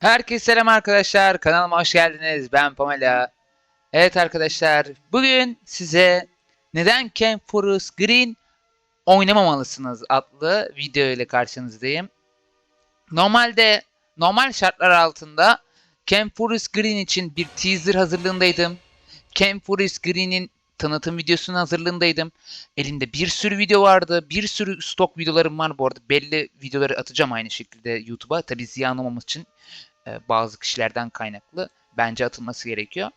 Herkese selam arkadaşlar. Kanalıma hoş geldiniz. Ben Pamela. Evet arkadaşlar. Bugün size neden Camp Forest Green oynamamalısınız adlı video ile karşınızdayım. Normalde normal şartlar altında Camp Forest Green için bir teaser hazırlığındaydım. Camp Forest Green'in tanıtım videosunun hazırlığındaydım. Elimde bir sürü video vardı. Bir sürü stok videolarım var bu arada. Belli videoları atacağım aynı şekilde YouTube'a. Tabi ziyan olmaması için e, bazı kişilerden kaynaklı bence atılması gerekiyor.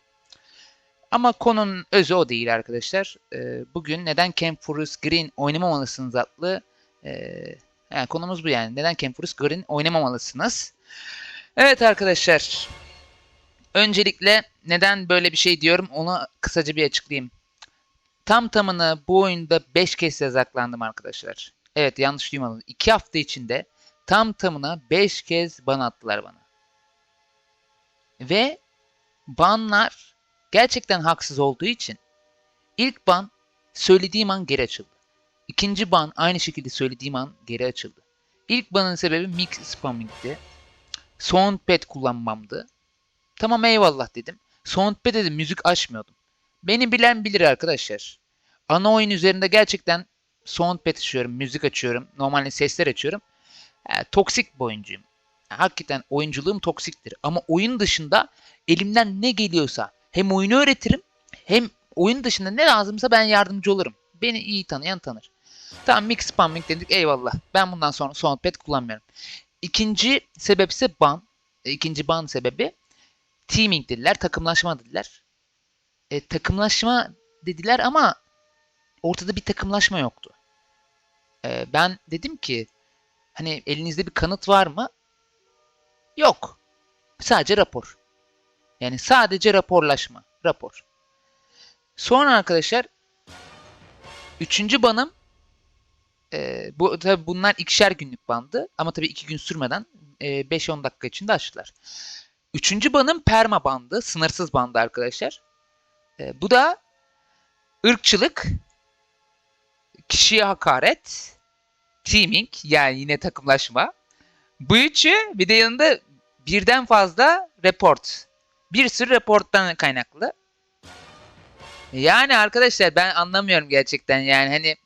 Ama konunun özü o değil arkadaşlar. E, Bugün neden Forest Green oynamamalısınız adlı e, yani konumuz bu yani. Neden Forest Green oynamamalısınız? Evet arkadaşlar. Öncelikle neden böyle bir şey diyorum onu kısaca bir açıklayayım. Tam tamına bu oyunda 5 kez yasaklandım arkadaşlar. Evet yanlış duymadınız. 2 hafta içinde tam tamına 5 kez ban attılar bana. Ve banlar gerçekten haksız olduğu için ilk ban söylediğim an geri açıldı. İkinci ban aynı şekilde söylediğim an geri açıldı. İlk banın sebebi mix spamming'ti. Soundpad kullanmamdı. Tamam eyvallah dedim. Soundpad dedim müzik açmıyordum. Beni bilen bilir arkadaşlar. Ana oyun üzerinde gerçekten soundpad açıyorum, müzik açıyorum, normalde sesler açıyorum. Yani toksik bir oyuncuyum. Hakikaten oyunculuğum toksiktir. Ama oyun dışında elimden ne geliyorsa hem oyunu öğretirim hem oyun dışında ne lazımsa ben yardımcı olurum. Beni iyi tanıyan tanır. Tamam mix spamming dedik eyvallah. Ben bundan sonra soundpad kullanmıyorum. İkinci sebep ise ban. E, İkinci ban sebebi teaming dediler, takımlaşma dediler. E, takımlaşma dediler ama ortada bir takımlaşma yoktu. E, ben dedim ki hani elinizde bir kanıt var mı? Yok. Sadece rapor. Yani sadece raporlaşma. Rapor. Sonra arkadaşlar üçüncü banım e, bu tabi bunlar ikişer günlük bandı ama tabii iki gün sürmeden e, 5-10 dakika içinde açtılar. Üçüncü banım perma bandı. Sınırsız bandı arkadaşlar. E, bu da ırkçılık, kişiye hakaret, teaming yani yine takımlaşma. Bu üçü bir de yanında birden fazla report. Bir sürü reporttan kaynaklı. Yani arkadaşlar ben anlamıyorum gerçekten yani hani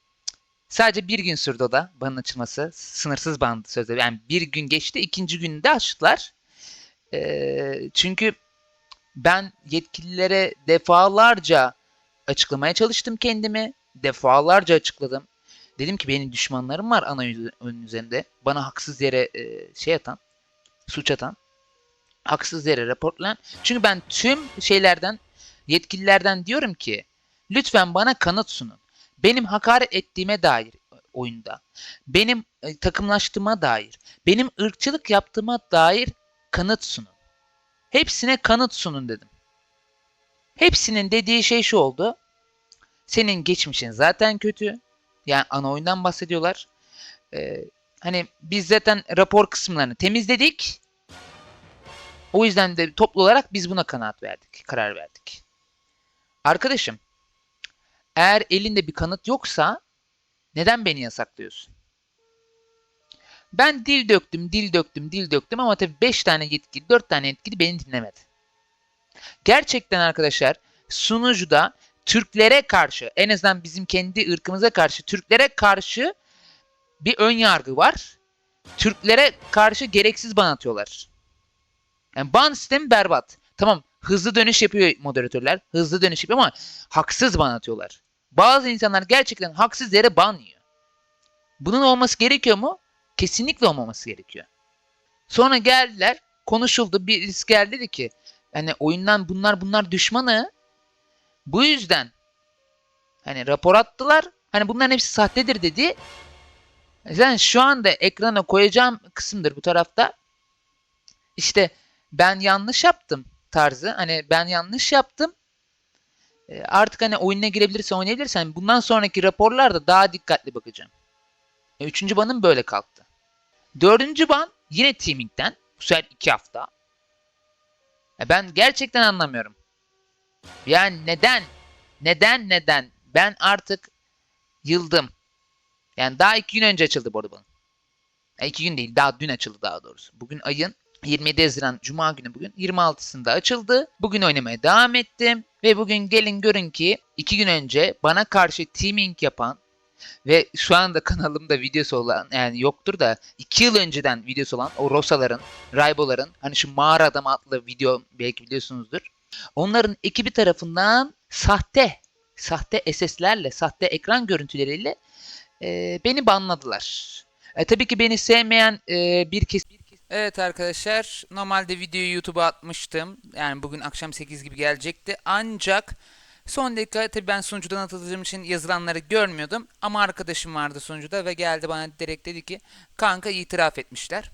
sadece bir gün sürdü o da banın açılması. Sınırsız bandı sözde. Yani bir gün geçti ikinci günde açtılar. Ee, çünkü ben yetkililere defalarca açıklamaya çalıştım kendimi. Defalarca açıkladım. Dedim ki benim düşmanlarım var ana oyun üzerinde. Bana haksız yere e, şey atan, suç atan, haksız yere raporlayan. Çünkü ben tüm şeylerden, yetkililerden diyorum ki lütfen bana kanıt sunun. Benim hakaret ettiğime dair oyunda, benim e, takımlaştığıma dair, benim ırkçılık yaptığıma dair kanıt sunun. Hepsine kanıt sunun dedim. Hepsinin dediği şey şu oldu. Senin geçmişin zaten kötü. Yani ana oyundan bahsediyorlar. Ee, hani biz zaten rapor kısımlarını temizledik. O yüzden de toplu olarak biz buna kanaat verdik, karar verdik. Arkadaşım, eğer elinde bir kanıt yoksa neden beni yasaklıyorsun? Ben dil döktüm, dil döktüm, dil döktüm ama tabii 5 tane yetkili, 4 tane yetkili beni dinlemedi. Gerçekten arkadaşlar sunucuda Türklere karşı en azından bizim kendi ırkımıza karşı Türklere karşı bir ön yargı var. Türklere karşı gereksiz ban atıyorlar. Yani ban sistemi berbat. Tamam hızlı dönüş yapıyor moderatörler. Hızlı dönüş yapıyor ama haksız ban atıyorlar. Bazı insanlar gerçekten haksız yere ban yiyor. Bunun olması gerekiyor mu? Kesinlikle olmaması gerekiyor. Sonra geldiler konuşuldu. Birisi geldi dedi ki hani oyundan bunlar bunlar düşmanı bu yüzden hani rapor attılar. Hani bunların hepsi sahtedir dedi. Zaten şu anda ekrana koyacağım kısımdır bu tarafta. İşte ben yanlış yaptım tarzı. Hani ben yanlış yaptım. E, Artık hani oyuna girebilirsen oynayabilirsen bundan sonraki raporlarda daha dikkatli bakacağım. Üçüncü banım böyle kalktı. Dördüncü ban yine teaming'den. Bu sefer iki hafta. Ben gerçekten anlamıyorum. Yani neden? Neden neden? Ben artık yıldım. Yani daha iki gün önce açıldı bu arada bunun. E, iki gün değil daha dün açıldı daha doğrusu. Bugün ayın 27 Haziran Cuma günü bugün 26'sında açıldı. Bugün oynamaya devam ettim. Ve bugün gelin görün ki 2 gün önce bana karşı teaming yapan ve şu anda kanalımda videosu olan yani yoktur da 2 yıl önceden videosu olan o Rosa'ların, Raybo'ların hani şu mağara adam adlı video belki biliyorsunuzdur. Onların ekibi tarafından sahte, sahte SS'lerle, sahte ekran görüntüleriyle e, beni banladılar. E, tabii ki beni sevmeyen e, bir kesim Evet arkadaşlar normalde videoyu YouTube'a atmıştım. Yani bugün akşam 8 gibi gelecekti. Ancak son dakika tabii ben sunucudan atıldığım için yazılanları görmüyordum. Ama arkadaşım vardı sunucuda ve geldi bana direkt dedi ki kanka itiraf etmişler.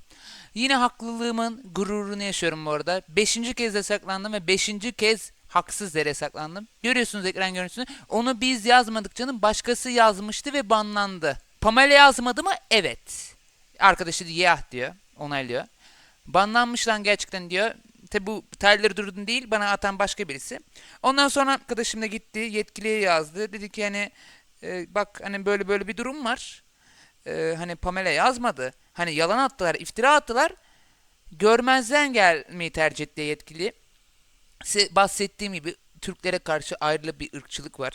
Yine haklılığımın gururunu yaşıyorum bu arada. Beşinci kez yasaklandım ve beşinci kez haksız yere yasaklandım. Görüyorsunuz ekran görüntüsünü. Onu biz yazmadık canım. Başkası yazmıştı ve banlandı. Pamela yazmadı mı? Evet. Arkadaşı yah diyor. Onaylıyor. Banlanmış lan gerçekten diyor. Tabi bu Tyler Durden değil bana atan başka birisi. Ondan sonra arkadaşım da gitti yetkiliye yazdı. Dedi ki hani e, bak hani böyle böyle bir durum var. E, hani Pamela yazmadı. Hani yalan attılar, iftira attılar. Görmezden gelmeyi tercih etti yetkili. Bahsettiğim gibi Türklere karşı ayrılı bir ırkçılık var.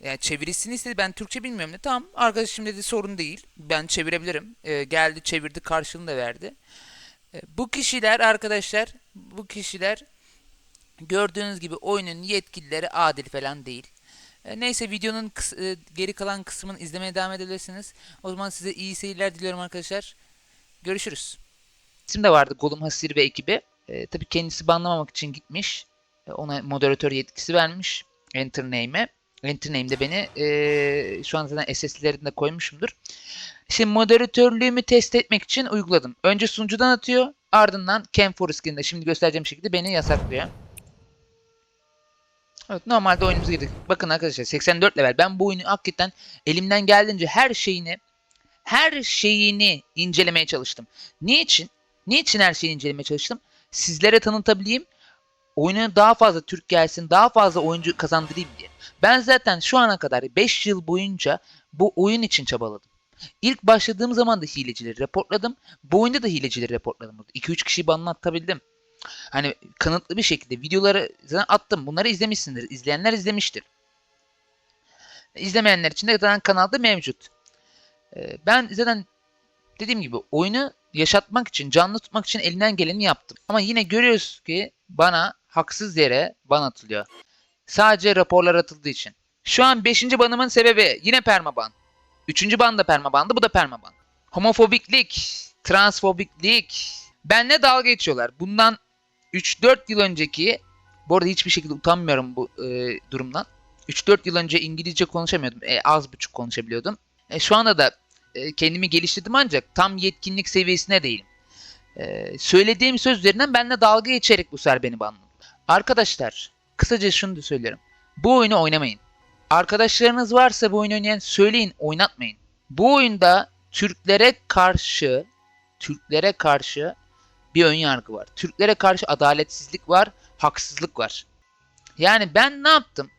Yani çevirisini istedi. Ben Türkçe bilmiyorum ne. Tamam arkadaşım dedi sorun değil. Ben çevirebilirim. Ee, geldi çevirdi karşılığını da verdi. Ee, bu kişiler arkadaşlar bu kişiler gördüğünüz gibi oyunun yetkilileri adil falan değil. Ee, neyse videonun e, geri kalan kısmını izlemeye devam edebilirsiniz. O zaman size iyi seyirler diliyorum arkadaşlar. Görüşürüz. İsim de vardı Golum Hasir ve ekibi. Ee, tabii kendisi banlamamak için gitmiş. Ee, ona moderatör yetkisi vermiş. Enter name'e. Enter name'de beni ee, şu an zaten SS'lerini de koymuşumdur. Şimdi moderatörlüğümü test etmek için uyguladım. Önce sunucudan atıyor. Ardından CamForSkin'de şimdi göstereceğim şekilde beni yasaklıyor. Evet normalde oyunumuza girdik. Bakın arkadaşlar 84 level. Ben bu oyunu hakikaten elimden geldiğince her şeyini her şeyini incelemeye çalıştım. Niçin? Niçin her şeyi incelemeye çalıştım? Sizlere tanıtabileyim. Oyuna daha fazla Türk gelsin, daha fazla oyuncu kazandırayım diye. Ben zaten şu ana kadar 5 yıl boyunca bu oyun için çabaladım. İlk başladığım zaman da hilecileri reportladım. Bu oyunda da hilecileri reportladım. 2-3 kişiyi banlattabildim. Hani kanıtlı bir şekilde videoları zaten attım. Bunları izlemişsindir. İzleyenler izlemiştir. İzlemeyenler için de zaten kanalda mevcut. Ee, Ben zaten dediğim gibi oyunu yaşatmak için, canlı tutmak için elinden geleni yaptım. Ama yine görüyoruz ki bana haksız yere ban atılıyor. Sadece raporlar atıldığı için. Şu an 5. banımın sebebi yine permaban. 3. ban da permabandı, bu da permaban. Homofobiklik, transfobiklik. Benle dalga geçiyorlar. Bundan 3-4 yıl önceki, bu arada hiçbir şekilde utanmıyorum bu e, durumdan. 3-4 yıl önce İngilizce konuşamıyordum. E, az buçuk konuşabiliyordum. E, şu anda da e, kendimi geliştirdim ancak tam yetkinlik seviyesine değilim. E, söylediğim sözlerinden benimle dalga geçerek bu sefer beni banladı. Arkadaşlar kısaca şunu da söylüyorum. Bu oyunu oynamayın. Arkadaşlarınız varsa bu oyunu oynayan söyleyin oynatmayın. Bu oyunda Türklere karşı Türklere karşı bir ön yargı var. Türklere karşı adaletsizlik var, haksızlık var. Yani ben ne yaptım?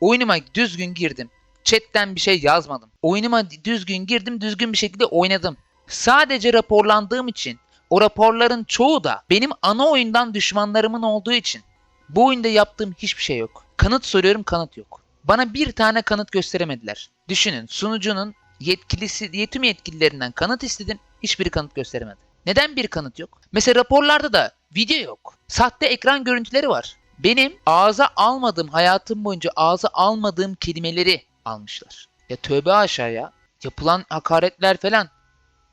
Oyunuma düzgün girdim. Chatten bir şey yazmadım. Oyunuma düzgün girdim, düzgün bir şekilde oynadım. Sadece raporlandığım için o raporların çoğu da benim ana oyundan düşmanlarımın olduğu için bu oyunda yaptığım hiçbir şey yok. Kanıt soruyorum kanıt yok. Bana bir tane kanıt gösteremediler. Düşünün sunucunun yetkilisi, yetim yetkililerinden kanıt istedim. Hiçbiri kanıt gösteremedi. Neden bir kanıt yok? Mesela raporlarda da video yok. Sahte ekran görüntüleri var. Benim ağza almadığım, hayatım boyunca ağza almadığım kelimeleri almışlar. Ya tövbe aşağıya. Yapılan hakaretler falan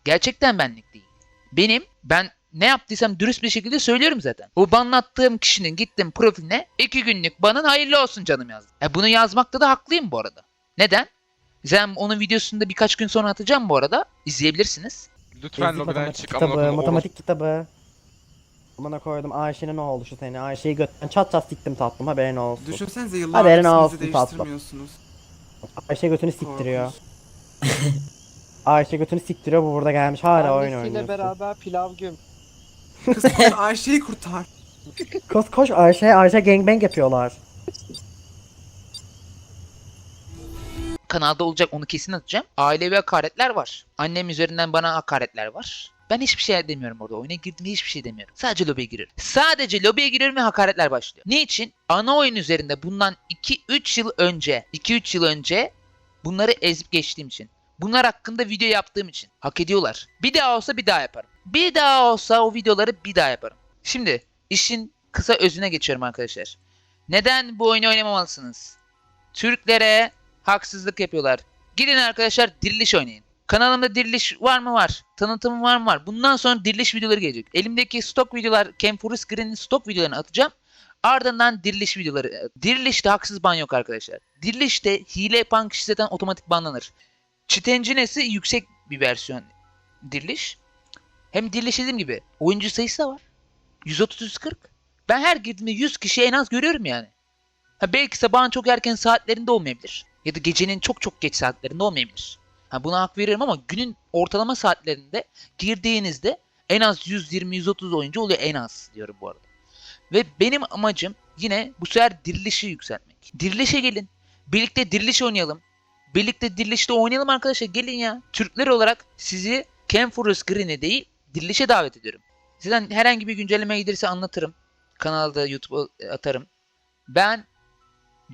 gerçekten benlik değil. Benim ben ne yaptıysam dürüst bir şekilde söylüyorum zaten. O banlattığım kişinin gittim profiline iki günlük banın hayırlı olsun canım yazdım. E bunu yazmakta da haklıyım bu arada. Neden? Zaten onun videosunu da birkaç gün sonra atacağım bu arada. İzleyebilirsiniz. Lütfen lobiden matematik çık amına kitabı, matematik kitabı. Amına koydum Ayşe'nin ne oldu şu seni? Ayşe'yi götten çat çat siktim tatlım haberin olsun. Düşünsenize Haberin yıllardır olsun isminizi tatlım. Ayşe götünü siktiriyor. Ayşe götünü siktiriyor bu burada gelmiş hala oyun Annesiyle oynuyorsun. beraber pilav göm. Kız koş Ayşe'yi kurtar. Koş koş Ayşe Ayşe gangbang yapıyorlar. Kanalda olacak onu kesin atacağım. Ailevi hakaretler var. Annem üzerinden bana hakaretler var. Ben hiçbir şey demiyorum orada. Oyuna girdiğimde hiçbir şey demiyorum. Sadece lobiye giriyorum. Sadece lobiye giriyorum ve hakaretler başlıyor. Niçin? Ana oyun üzerinde bundan 2-3 yıl önce, 2-3 yıl önce bunları ezip geçtiğim için. Bunlar hakkında video yaptığım için. Hak ediyorlar. Bir daha olsa bir daha yaparım. Bir daha olsa o videoları bir daha yaparım. Şimdi işin kısa özüne geçiyorum arkadaşlar. Neden bu oyunu oynamamalısınız? Türklere haksızlık yapıyorlar. Gidin arkadaşlar diriliş oynayın. Kanalımda diriliş var mı var? Tanıtımım var mı var? Bundan sonra diriliş videoları gelecek. Elimdeki stok videolar, Kemfurus Green'in stok videolarını atacağım. Ardından diriliş videoları. Dirilişte haksız ban yok arkadaşlar. Dirilişte hile yapan kişi zaten otomatik banlanır. Çitencinesi yüksek bir versiyon diriliş. Hem diriliş dediğim gibi oyuncu sayısı da var. 130-140. Ben her girdiğimde 100 kişi en az görüyorum yani. Ha belki sabahın çok erken saatlerinde olmayabilir. Ya da gecenin çok çok geç saatlerinde olmayabilir. Ha buna hak veriyorum ama günün ortalama saatlerinde girdiğinizde en az 120-130 oyuncu oluyor en az diyorum bu arada. Ve benim amacım yine bu sefer dirilişi yükseltmek. Dirilişe gelin. Birlikte diriliş oynayalım. Birlikte dirilişte oynayalım arkadaşlar. Gelin ya. Türkler olarak sizi Kemfurus Green'e değil dirilişe davet ediyorum. Sizden herhangi bir güncelleme gelirse anlatırım. Kanalda YouTube'a atarım. Ben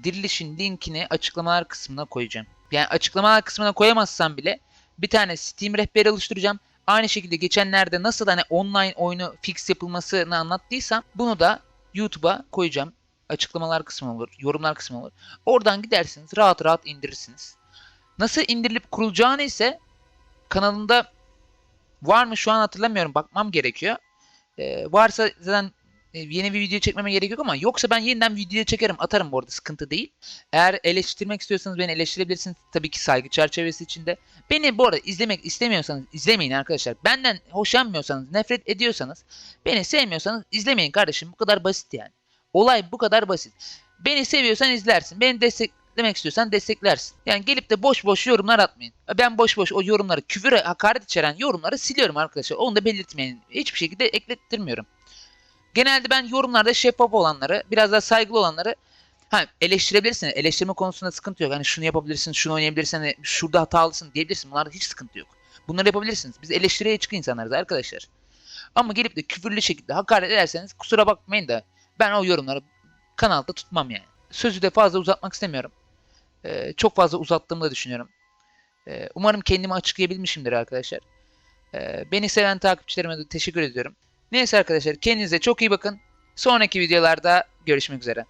dirilişin linkini açıklamalar kısmına koyacağım. Yani açıklamalar kısmına koyamazsam bile bir tane Steam rehberi oluşturacağım. Aynı şekilde geçenlerde nasıl hani online oyunu fix yapılmasını anlattıysam bunu da YouTube'a koyacağım. Açıklamalar kısmı olur, yorumlar kısmı olur. Oradan gidersiniz, rahat rahat indirirsiniz. Nasıl indirilip kurulacağını ise kanalında var mı şu an hatırlamıyorum. Bakmam gerekiyor. Ee, varsa zaten yeni bir video çekmeme gerek yok ama yoksa ben yeniden video çekerim atarım bu arada sıkıntı değil. Eğer eleştirmek istiyorsanız beni eleştirebilirsiniz tabii ki saygı çerçevesi içinde. Beni bu arada izlemek istemiyorsanız izlemeyin arkadaşlar. Benden hoşlanmıyorsanız nefret ediyorsanız beni sevmiyorsanız izlemeyin kardeşim bu kadar basit yani. Olay bu kadar basit. Beni seviyorsan izlersin. Beni desteklemek istiyorsan desteklersin. Yani gelip de boş boş yorumlar atmayın. Ben boş boş o yorumları küfür hakaret içeren yorumları siliyorum arkadaşlar. Onu da belirtmeyin. Hiçbir şekilde eklettirmiyorum. Genelde ben yorumlarda şeffaf olanları, biraz daha saygılı olanları ha, eleştirebilirsin. Eleştirme konusunda sıkıntı yok. Hani şunu yapabilirsin, şunu oynayabilirsin, hani şurada hatalısın diyebilirsin. Bunlarda hiç sıkıntı yok. Bunları yapabilirsiniz. Biz eleştiriye açık insanlarız arkadaşlar. Ama gelip de küfürlü şekilde hakaret ederseniz kusura bakmayın da ben o yorumları kanalda tutmam yani. Sözü de fazla uzatmak istemiyorum. Ee, çok fazla uzattığımı da düşünüyorum. Ee, umarım kendimi açıklayabilmişimdir arkadaşlar. Ee, beni seven takipçilerime de teşekkür ediyorum. Neyse arkadaşlar kendinize çok iyi bakın. Sonraki videolarda görüşmek üzere.